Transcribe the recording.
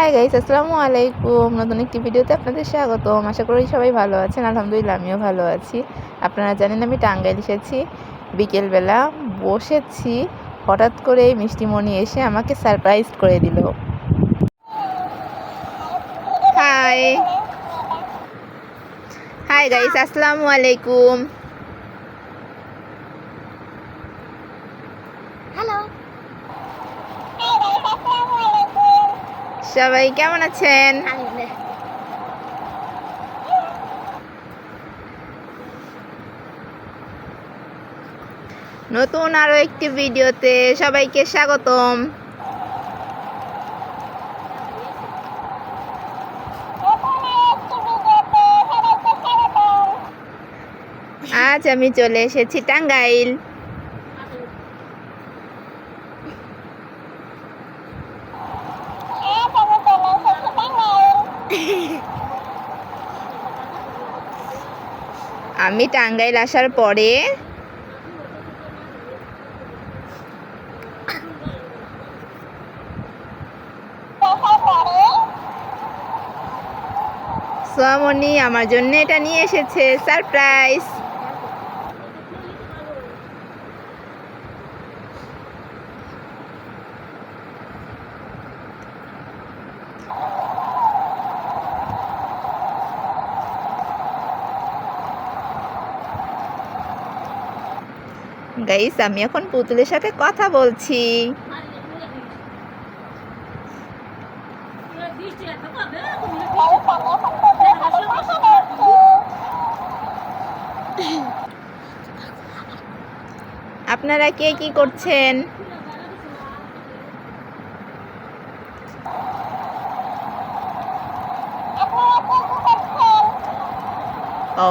Hi guys আসসালামু আলাইকুম। নতুন একটি ভিডিওতে আপনাদের স্বাগতম। আশা করি সবাই ভালো আছেন। আলহামদুলিল্লাহ, আমিও ভালো আছি। আপনারা জানেন আমি টাঙ্গাইল এসেছি। বিকেলবেলা বসেছি। হঠাৎ করে মিষ্টিমণি এসে আমাকে সারপ্রাইজ করে দিল। হাই হাই গাইস আসসালামু আলাইকুম। হ্যালো সবাই কেমন আছেন? নতুন আরও একটি ভিডিওতে সবাইকে স্বাগতম। আজ আমি চলে এসেছি টাঙ্গাইল। আমি টাঙ্গাইল আসার পরে সোয়ামণি আমার জন্য এটা নিয়ে এসেছে সারপ্রাইজ গাইস আমি এখন পুতুলের সাথে কথা বলছি। আপনারা কে কি করছেন? ও